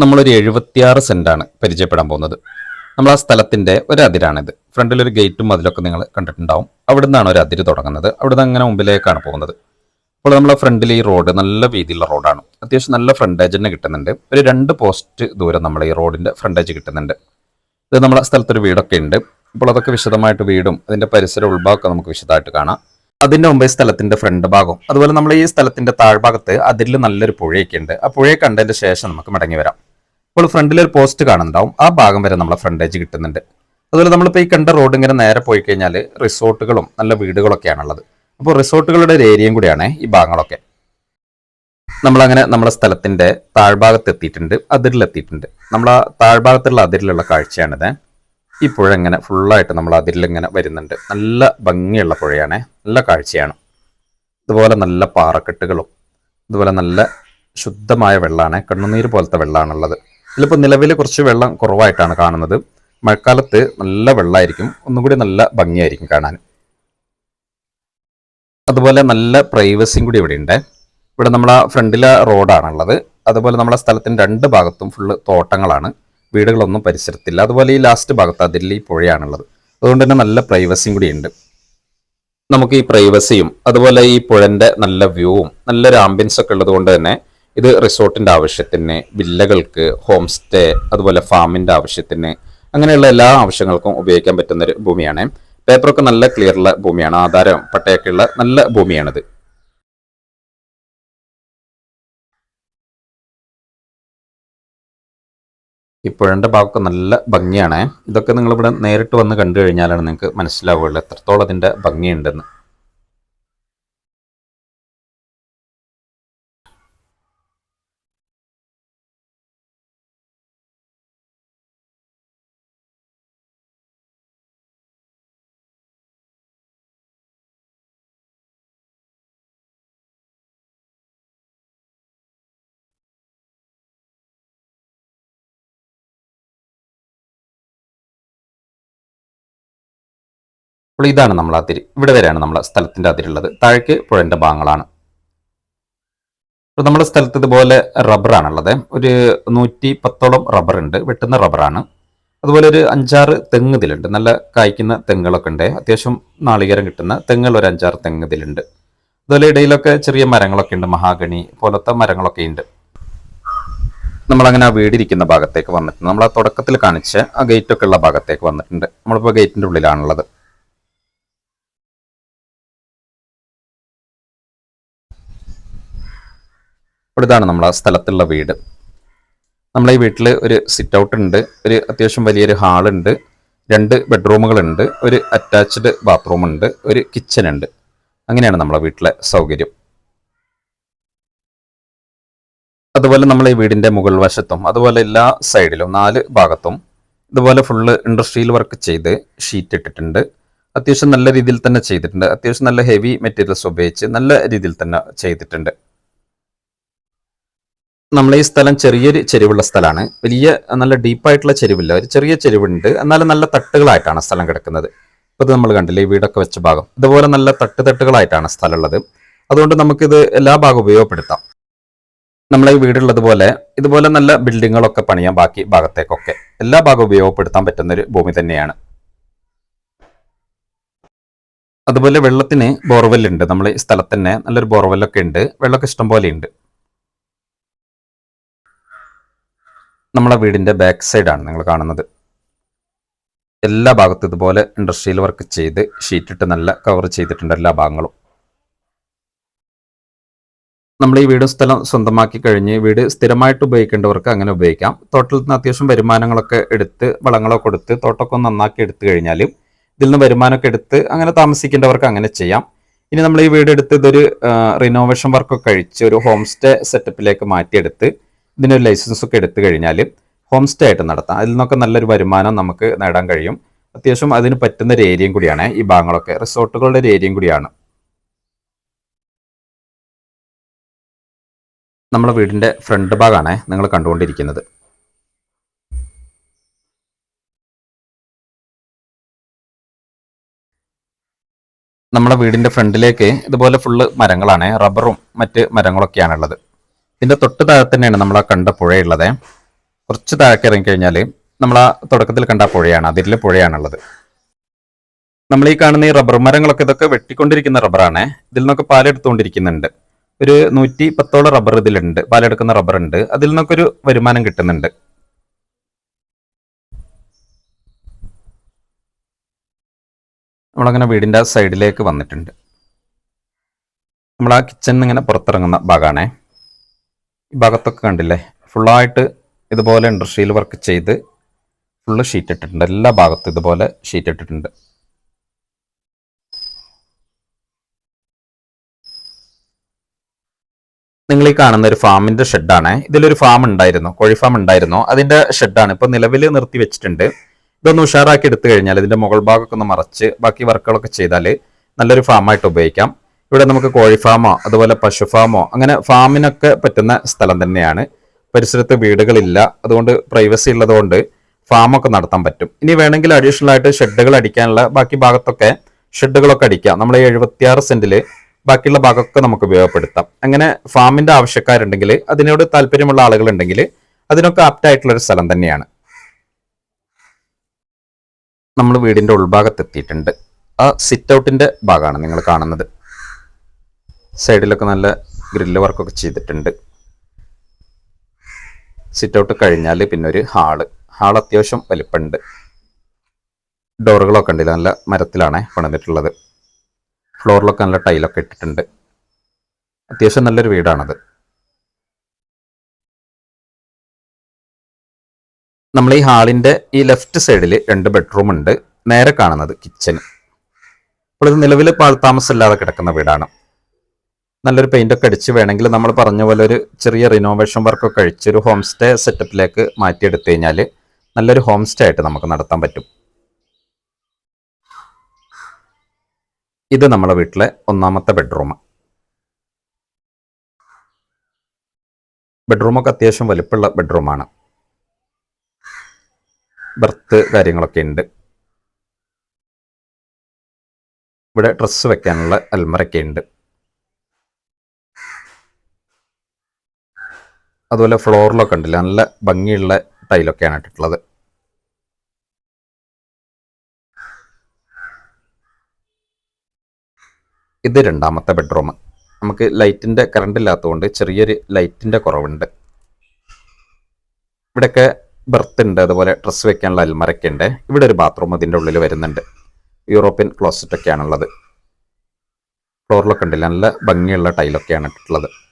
നമ്മളൊരു എഴുപത്തിയാറ് സെന്റാണ് പരിചയപ്പെടാൻ പോകുന്നത്. നമ്മൾ ആ സ്ഥലത്തിന്റെ ഒരു അതിരാണിത് ഫ്രണ്ടിൽ ഒരു ഗേറ്റും അതിലൊക്കെ നിങ്ങൾ കണ്ടിട്ടുണ്ടാവും. അവിടെ നിന്നാണ് ഒരു അതിര് തുടങ്ങുന്നത്. അവിടെ നിന്ന് അങ്ങനെ മുമ്പിലേക്കാണ് പോകുന്നത്. അപ്പോൾ നമ്മളെ ഫ്രണ്ടിൽ ഈ റോഡ് നല്ല വീതിയുള്ള റോഡാണ്. അത്യാവശ്യം നല്ല ഫ്രണ്ടേജ് തന്നെ കിട്ടുന്നുണ്ട്. ഒരു രണ്ട് പോസ്റ്റ് ദൂരം നമ്മൾ ഈ റോഡിന്റെ ഫ്രണ്ടേജ് കിട്ടുന്നുണ്ട്. ഇത് നമ്മളെ സ്ഥലത്തൊരു വീടൊക്കെ ഉണ്ട്. അപ്പോൾ അതൊക്കെ വിശദമായിട്ട് വീടും അതിന്റെ പരിസര ഉൾഭാഗമൊക്കെ നമുക്ക് വിശദമായിട്ട് കാണാം. അതിന്റെ മുമ്പേ സ്ഥലത്തിന്റെ ഫ്രണ്ട് ഭാഗം അതുപോലെ നമ്മൾ ഈ സ്ഥലത്തിന്റെ താഴ്ഭാഗത്ത് അതിൽ നല്ലൊരു പുഴയൊക്കെ ഉണ്ട്. ആ പുഴയെ കണ്ടതിന്റെ ശേഷം നമുക്ക് മടങ്ങി വരാം. ഇപ്പോൾ ഫ്രണ്ടിൽ ഒരു പോസ്റ്റ് കാണുന്നുണ്ടാവും. ആ ഭാഗം വരെ നമ്മളെ ഫ്രണ്ടേജ് കിട്ടുന്നുണ്ട്. അതുപോലെ നമ്മളിപ്പോൾ ഈ കണ്ട റോഡ് ഇങ്ങനെ നേരെ പോയി കഴിഞ്ഞാൽ റിസോർട്ടുകളും നല്ല വീടുകളൊക്കെയാണുള്ളത്. അപ്പോൾ റിസോർട്ടുകളുടെ ഒരു ഏരിയയും കൂടിയാണ് ഈ ഭാഗങ്ങളൊക്കെ. നമ്മളങ്ങനെ നമ്മുടെ സ്ഥലത്തിന്റെ താഴ്ഭാഗത്ത് എത്തിയിട്ടുണ്ട് അതിരിലെത്തിയിട്ടുണ്ട്. നമ്മൾ ആ താഴ്ഭാഗത്തുള്ള അതിരിലുള്ള കാഴ്ചയാണിത്. ഈ പുഴ ഇങ്ങനെ ഫുള്ളായിട്ട് നമ്മൾ അതിരിലിങ്ങനെ വരുന്നുണ്ട്. നല്ല ഭംഗിയുള്ള പുഴയാണ്. നല്ല കാഴ്ചയാണ്. ഇതുപോലെ നല്ല പാറക്കെട്ടുകളും ഇതുപോലെ നല്ല ശുദ്ധമായ വെള്ളമാണ് കണ്ണുനീര് പോലത്തെ വെള്ളമാണുള്ളത് ഇതിലിപ്പോൾ നിലവിൽ കുറച്ച് വെള്ളം കുറവായിട്ടാണ് കാണുന്നത്. മഴക്കാലത്ത് നല്ല വെള്ളമായിരിക്കും ഒന്നും കൂടി നല്ല ഭംഗിയായിരിക്കും കാണാൻ. അതുപോലെ നല്ല പ്രൈവസിയും കൂടി ഇവിടെ ഉണ്ട് ഇവിടെ നമ്മളെ ഫ്രണ്ടിലെ റോഡാണുള്ളത്. അതുപോലെ നമ്മളെ സ്ഥലത്തിന്റെ രണ്ട് ഭാഗത്തും ഫുള്ള് തോട്ടങ്ങളാണ്. വീടുകളൊന്നും പരിസരത്തില്ല. അതുപോലെ ഈ ലാസ്റ്റ് ഭാഗത്ത് അതിൽ ഈ പുഴയാണുള്ളത്. അതുകൊണ്ട് തന്നെ നല്ല പ്രൈവസിയും കൂടി ഉണ്ട്. നമുക്ക് ഈ പ്രൈവസിയും അതുപോലെ ഈ പുഴന്റെ നല്ല വ്യൂവും നല്ലൊരു ആംബിയൻസ് ഒക്കെ ഉള്ളത് കൊണ്ട് തന്നെ ഇത് റിസോർട്ടിന്റെ ആവശ്യത്തിന് വില്ലകൾക്ക് ഹോം സ്റ്റേ അതുപോലെ ഫാമിന്റെ ആവശ്യത്തിന് അങ്ങനെയുള്ള എല്ലാ ആവശ്യങ്ങൾക്കും ഉപയോഗിക്കാൻ പറ്റുന്ന ഒരു ഭൂമിയാണ്. പേപ്പറൊക്കെ നല്ല ക്ലിയർ ഉള്ള ഭൂമിയാണ് ആധാരം പട്ടയൊക്കെ ഉള്ള നല്ല ഭൂമിയാണിത്. ഈ പുഴന്റെ ഭാഗമൊക്കെ നല്ല ഭംഗിയാണ്. ഇതൊക്കെ നിങ്ങളിവിടെ നേരിട്ട് വന്ന് കണ്ടു കഴിഞ്ഞാലാണ് നിങ്ങൾക്ക് മനസ്സിലാവുകയുള്ളൂ എത്രത്തോളം അതിന്റെ ഭംഗിയുണ്ടെന്ന്. അപ്പോൾ ഇതാണ് നമ്മൾ അതിര്. ഇവിടെ വരെയാണ് നമ്മൾ സ്ഥലത്തിന്റെ അതിരുള്ളത്. താഴേക്ക് പുഴന്റെ ഭാഗങ്ങളാണ്. അപ്പോൾ നമ്മുടെ സ്ഥലത്ത് ഇതുപോലെ റബ്ബറാണുള്ളത് ഒരു നൂറ്റി പത്തോളം റബ്ബറുണ്ട് വെട്ടുന്ന റബ്ബറാണ് അതുപോലെ ഒരു അഞ്ചാറ് തെങ്ങ് ഇതിലുണ്ട്. നല്ല കായ്ക്കുന്ന തെങ്ങുകളൊക്കെ ഉണ്ട്. അത്യാവശ്യം നാളികേരം കിട്ടുന്ന തെങ്ങുകൾ ഒരു അഞ്ചാറ് തെങ്ങ് ഇതിലുണ്ട്. അതുപോലെ ഇടയിലൊക്കെ ചെറിയ മരങ്ങളൊക്കെ ഉണ്ട്. മഹാഗണി പോലത്തെ മരങ്ങളൊക്കെ ഉണ്ട്. നമ്മളങ്ങനെ ആ വീടിരിക്കുന്ന ഭാഗത്തേക്ക് വന്നിട്ടുണ്ട്. നമ്മൾ ആ തുടക്കത്തിൽ കാണിച്ച ആ ഗേറ്റൊക്കെ ഉള്ള ഭാഗത്തേക്ക് വന്നിട്ടുണ്ട്. നമ്മളിപ്പോൾ ഗേറ്റിന്റെ ഉള്ളിലാണുള്ളത്. അപ്പോൾ ഇതാണ് നമ്മളെ സ്ഥലത്തുള്ള വീട്. നമ്മളെ ഈ വീട്ടിൽ ഒരു സിറ്റ് ഔട്ട് ഉണ്ട് ഒരു അത്യാവശ്യം വലിയൊരു ഹാളുണ്ട് രണ്ട് ബെഡ്റൂമുകളുണ്ട് ഒരു അറ്റാച്ച്ഡ് ബാത്റൂം ഉണ്ട് ഒരു കിച്ചൺ ഉണ്ട്. അങ്ങനെയാണ് നമ്മളെ വീട്ടിലെ സൗകര്യം. അതുപോലെ നമ്മൾ ഈ വീടിന്റെ മുകൾ വശത്തും അതുപോലെ എല്ലാ സൈഡിലും നാല് ഭാഗത്തും ഇതുപോലെ ഫുള്ള് ഇൻഡസ്ട്രിയിൽ വർക്ക് ചെയ്ത് ഷീറ്റ് ഇട്ടിട്ടുണ്ട്. അത്യാവശ്യം നല്ല രീതിയിൽ തന്നെ ചെയ്തിട്ടുണ്ട്. അത്യാവശ്യം നല്ല ഹെവി മെറ്റീരിയൽസ് ഉപയോഗിച്ച് നല്ല രീതിയിൽ തന്നെ ചെയ്തിട്ടുണ്ട്. നമ്മളെ ഈ സ്ഥലം ചെറിയൊരു ചെരിവുള്ള സ്ഥലമാണ്. വലിയ നല്ല ഡീപ്പായിട്ടുള്ള ചെരിവില്ല. ഒരു ചെറിയ ചെരിവുണ്ട്. എന്നാലും നല്ല തട്ടുകളായിട്ടാണ് സ്ഥലം കിടക്കുന്നത്. ഇപ്പോൾ ഇത് നമ്മൾ കണ്ടില്ലേ ഈ വീടൊക്കെ വെച്ച ഭാഗം. ഇതുപോലെ നല്ല തട്ട് തട്ടുകളായിട്ടാണ് സ്ഥലം ഉള്ളത് അതുകൊണ്ട് നമുക്കിത് എല്ലാ ഭാഗവും ഉപയോഗപ്പെടുത്താം. നമ്മളെ ഈ വീടുള്ളതുപോലെ ഇതുപോലെ നല്ല ബിൽഡിങ്ങുകളൊക്കെ പണിയാം ബാക്കി ഭാഗത്തേക്കൊക്കെ എല്ലാ ഭാഗവും ഉപയോഗപ്പെടുത്താൻ പറ്റുന്നൊരു ഭൂമി തന്നെയാണ്. അതുപോലെ വെള്ളത്തിന് ബോർവെല്ലുണ്ട്. നമ്മൾ ഈ സ്ഥലത്തന്നെ നല്ലൊരു ബോർവെല്ലൊക്കെ ഉണ്ട്. വെള്ളമൊക്കെ ഇഷ്ടം പോലെ ഉണ്ട്. നമ്മളെ വീടിന്റെ ബാക്ക് സൈഡാണ് നിങ്ങൾ കാണുന്നത്. എല്ലാ ഭാഗത്തും ഇതുപോലെ ഇൻഡസ്ട്രിയൽ വർക്ക് ചെയ്ത് ഷീറ്റിട്ട് നല്ല കവർ ചെയ്തിട്ടുണ്ട് എല്ലാ ഭാഗങ്ങളും. നമ്മൾ ഈ വീട് സ്ഥലം സ്വന്തമാക്കി കഴിഞ്ഞ് വീട് സ്ഥിരമായിട്ട് ഉപയോഗിക്കേണ്ടവർക്ക് അങ്ങനെ ഉപയോഗിക്കാം. തോട്ടത്തിൽ നിന്ന് അത്യാവശ്യം വരുമാനങ്ങളൊക്കെ എടുത്ത് വളങ്ങളൊക്കെ കൊടുത്ത് തോട്ടമൊക്കെ നന്നാക്കി എടുത്തു കഴിഞ്ഞാൽ ഇതിൽ നിന്ന് വരുമാനമൊക്കെ എടുത്ത് അങ്ങനെ താമസിക്കേണ്ടവർക്ക് അങ്ങനെ ചെയ്യാം. ഇനി നമ്മൾ ഈ വീട് എടുത്ത് ഇതൊരു റിനോവേഷൻ വർക്കൊക്കെ കഴിച്ച് ഒരു ഹോം സ്റ്റേ സെറ്റപ്പിലേക്ക് മാറ്റിയെടുത്ത് ഇതിനൊരു ലൈസൻസ് ഒക്കെ എടുത്തു കഴിഞ്ഞാൽ ഹോം സ്റ്റേ ആയിട്ട് നടത്താം. അതിൽ നിന്നൊക്കെ നല്ലൊരു വരുമാനം നമുക്ക് നേടാൻ കഴിയും. അത്യാവശ്യം അതിന് പറ്റുന്ന ഒരു ഏരിയയും കൂടിയാണ് ഈ ഭാഗങ്ങളൊക്കെ. റിസോർട്ടുകളുടെ ഒരു ഏരിയയും കൂടിയാണ്. നമ്മുടെ വീടിന്റെ ഫ്രണ്ട് ഭാഗമാണ് നിങ്ങൾ കണ്ടുകൊണ്ടിരിക്കുന്നത്. നമ്മുടെ വീടിന്റെ ഫ്രണ്ടിലേക്ക് ഇതുപോലെ ഫുള്ള് മരങ്ങളാണ്. റബ്ബറും മറ്റ് മരങ്ങളൊക്കെയാണുള്ളത്. ഇതിന്റെ തൊട്ട് താഴെ തന്നെയാണ് നമ്മൾ ആ കണ്ട പുഴയുള്ളത്. കുറച്ച് താഴേക്ക് ഇറങ്ങി കഴിഞ്ഞാൽ നമ്മൾ ആ തുടക്കത്തിൽ കണ്ട ആ പുഴയാണ് അതിരിലെ പുഴയാണുള്ളത്. നമ്മൾ ഈ കാണുന്ന ഈ റബ്ബർ മരങ്ങളൊക്കെ ഇതൊക്കെ വെട്ടിക്കൊണ്ടിരിക്കുന്ന റബ്ബറാണ്. ഇതിൽ നിന്നൊക്കെ പാലെടുത്തുകൊണ്ടിരിക്കുന്നുണ്ട് ഒരു നൂറ്റി പത്തോളം റബ്ബർ ഇതിലുണ്ട്. പാലെടുക്കുന്ന റബ്ബർ ഉണ്ട്. അതിൽ നിന്നൊക്കെ ഒരു വരുമാനം കിട്ടുന്നുണ്ട്. നമ്മളങ്ങനെ വീടിന്റെ സൈഡിലേക്ക് വന്നിട്ടുണ്ട്. നമ്മൾ ആ കിച്ചൺ ഇങ്ങനെ പുറത്തിറങ്ങുന്ന ഭാഗമാണേ. ഭാഗത്തൊക്കെ കണ്ടില്ലേ? ഫുള്ളായിട്ട് ഇതുപോലെ ഇൻഡസ്ട്രിയിൽ വർക്ക് ചെയ്ത് ഫുള്ള് ഷീറ്റ് ഇട്ടിട്ടുണ്ട്. എല്ലാ ഭാഗത്തും ഇതുപോലെ ഷീറ്റ് ഇട്ടിട്ടുണ്ട്. നിങ്ങൾ ഈ കാണുന്ന ഒരു ഫാമിന്റെ ഷെഡാണ് ഇതിലൊരു ഫാം ഉണ്ടായിരുന്നു. കോഴി ഫാം ഉണ്ടായിരുന്നു. അതിന്റെ ഷെഡാണ് ഇപ്പൊ നിലവിൽ നിർത്തി വെച്ചിട്ടുണ്ട്. ഇതൊന്ന് ഉഷാറാക്കി എടുത്തു കഴിഞ്ഞാൽ ഇതിന്റെ മുകൾ ഭാഗമൊക്കെ ഒന്ന് മറച്ച് ബാക്കി വർക്കുകളൊക്കെ ചെയ്താൽ നല്ലൊരു ഫാമായിട്ട് ഉപയോഗിക്കാം. ഇവിടെ നമുക്ക് കോഴി ഫാമോ അതുപോലെ പശു ഫാമോ അങ്ങനെ ഫാമിനൊക്കെ പറ്റുന്ന സ്ഥലം തന്നെയാണ്. പരിസരത്ത് വീടുകളില്ല അതുകൊണ്ട് പ്രൈവസി ഉള്ളതുകൊണ്ട് ഫാമൊക്കെ നടത്താൻ പറ്റും. ഇനി വേണമെങ്കിൽ അഡീഷണൽ ആയിട്ട് ഷെഡുകൾ അടിക്കാനുള്ള ബാക്കി ഭാഗത്തൊക്കെ ഷെഡുകളൊക്കെ അടിക്കാം. നമ്മൾ എഴുപത്തിയാറ് സെന്റിൽ ബാക്കിയുള്ള ഭാഗമൊക്കെ നമുക്ക് ഉപയോഗപ്പെടുത്താം. അങ്ങനെ ഫാമിന്റെ ആവശ്യക്കാരുണ്ടെങ്കിൽ അതിനോട് താല്പര്യമുള്ള ആളുകളുണ്ടെങ്കിൽ അതിനൊക്കെ ആപ്റ്റ് ആയിട്ടുള്ള ഒരു സ്ഥലം തന്നെയാണ്. നമ്മൾ വീടിന്റെ ഉൾഭാഗത്ത് എത്തിയിട്ടുണ്ട് ആ സിറ്റ് ഔട്ടിന്റെ ഭാഗമാണ് നിങ്ങൾ കാണുന്നത്. സൈഡിലൊക്കെ നല്ല ഗ്രില്ല് വർക്കൊക്കെ ചെയ്തിട്ടുണ്ട്. സിറ്റ് ഔട്ട് കഴിഞ്ഞാൽ പിന്നെ ഒരു ഹാൾ ഹാൾ അത്യാവശ്യം വലിപ്പമുണ്ട് ഡോറുകളൊക്കെ ഉണ്ട് നല്ല മരത്തിലാണ് പണിതിട്ടുള്ളത്. ഫ്ലോറിലൊക്കെ നല്ല ടൈലൊക്കെ ഇട്ടിട്ടുണ്ട്. അത്യാവശ്യം നല്ലൊരു വീടാണത്. നമ്മൾ ഈ ഹാളിന്റെ ഈ ലെഫ്റ്റ് സൈഡിൽ രണ്ട് ബെഡ്റൂം ഉണ്ട് നേരെ കാണുന്നത് കിച്ചൺ അപ്പോൾ ഇത് നിലവിൽ പാൾത്താമസമില്ലാതെ കിടക്കുന്ന വീടാണ്. നല്ലൊരു പെയിന്റ് ഒക്കെ അടിച്ച് വേണമെങ്കിൽ നമ്മൾ പറഞ്ഞ പോലെ ഒരു ചെറിയ റിനോവേഷൻ വർക്കൊക്കെ കഴിച്ച് ഒരു ഹോം സ്റ്റേ സെറ്റപ്പിലേക്ക് മാറ്റിയെടുത്തു കഴിഞ്ഞാൽ നല്ലൊരു ഹോം സ്റ്റേ ആയിട്ട് നമുക്ക് നടത്താൻ പറ്റും. ഇത് നമ്മളെ വീട്ടിലെ ഒന്നാമത്തെ ബെഡ്റൂം ബെഡ്റൂമൊക്കെ അത്യാവശ്യം വലുപ്പമുള്ള ബെഡ്റൂമാണ് ബർത്ത് കാര്യങ്ങളൊക്കെ ഉണ്ട്. ഇവിടെ ഡ്രസ്സ് വെക്കാനുള്ള അൽമറൊക്കെ ഉണ്ട്. അതുപോലെ ഫ്ലോറിലൊക്കെ ഉണ്ടല്ലോ? നല്ല ഭംഗിയുള്ള ടൈലൊക്കെയാണ് ഇട്ടിട്ടുള്ളത്. ഇത് രണ്ടാമത്തെ ബെഡ്റൂം. നമുക്ക് ലൈറ്റിന്റെ കറണ്ട് ഇല്ലാത്തതുകൊണ്ട് ചെറിയൊരു ലൈറ്റിന്റെ കുറവുണ്ട്. ഇവിടെയൊക്കെ ബെർത്ത് ഉണ്ട് അതുപോലെ ഡ്രസ്സ് വെക്കാനുള്ള അൽമരൊക്കെ ഉണ്ട്. ഇവിടെ ഒരു ബാത്റൂം അതിന്റെ ഉള്ളിൽ വരുന്നുണ്ട്. യൂറോപ്യൻ ക്ലോസറ്റൊക്കെയാണുള്ളത് ഫ്ലോറിലൊക്കെ ഉണ്ടല്ലോ? നല്ല ഭംഗിയുള്ള ടൈലൊക്കെയാണ് ഇട്ടിട്ടുള്ളത്.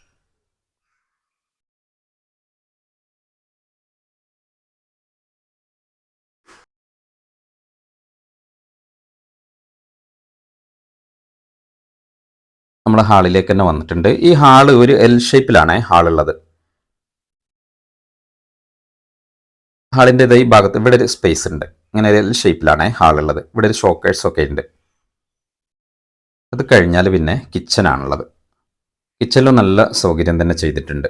നമ്മുടെ ഹാളിലേക്ക് തന്നെ വന്നിട്ടുണ്ട്. ഈ ഹാൾ ഒരു എൽ ഷേപ്പിലാണ് ഹാളുള്ളത്. ഹാളിന്റെ ഈ ഭാഗത്ത് ഇവിടെ ഒരു സ്പേസ് ഉണ്ട്. ഇങ്ങനെ ഒരു എൽ ഷേപ്പിലാണ് ഹാളുള്ളത്. ഇവിടെ ഒരു ഷോക്കേഴ്സ് ഒക്കെ ഉണ്ട്. അത് കഴിഞ്ഞാൽ പിന്നെ കിച്ചനാണുള്ളത് കിച്ചണിലും നല്ല സൗകര്യം തന്നെ ചെയ്തിട്ടുണ്ട്.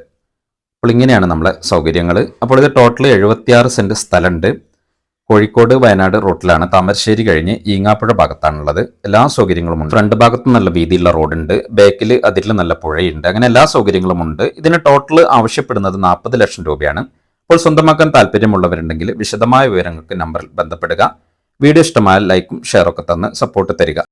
അപ്പോൾ ഇങ്ങനെയാണ് നമ്മളെ സൗകര്യങ്ങൾ അപ്പോൾ ഇത് ടോട്ടൽ എഴുപത്തിയാറ് സെന്റ് സ്ഥലമുണ്ട്. കോഴിക്കോട് വയനാട് റൂട്ടിലാണ് താമരശ്ശേരി കഴിഞ്ഞ് ഈങ്ങാപ്പുഴ ഭാഗത്താണുള്ളത്. എല്ലാ സൗകര്യങ്ങളും ഉണ്ട് ഫ്രണ്ട് ഭാഗത്ത് നല്ല വീതിയുള്ള റോഡുണ്ട്. ബാക്കിൽ അതിൽ നല്ല പുഴയുണ്ട്. അങ്ങനെ എല്ലാ സൗകര്യങ്ങളും ഉണ്ട് ഇതിന് ടോട്ടൽ ആവശ്യപ്പെടുന്നത് നാൽപ്പത് ലക്ഷം രൂപയാണ്. അപ്പോൾ സ്വന്തമാക്കാൻ താല്പര്യമുള്ളവരുണ്ടെങ്കിൽ വിശദമായ വിവരങ്ങൾക്ക് നമ്പറിൽ ബന്ധപ്പെടുക. വീഡിയോ ഇഷ്ടമായാൽ ലൈക്കും ഷെയറൊക്കെ തന്ന് സപ്പോർട്ട് തരിക.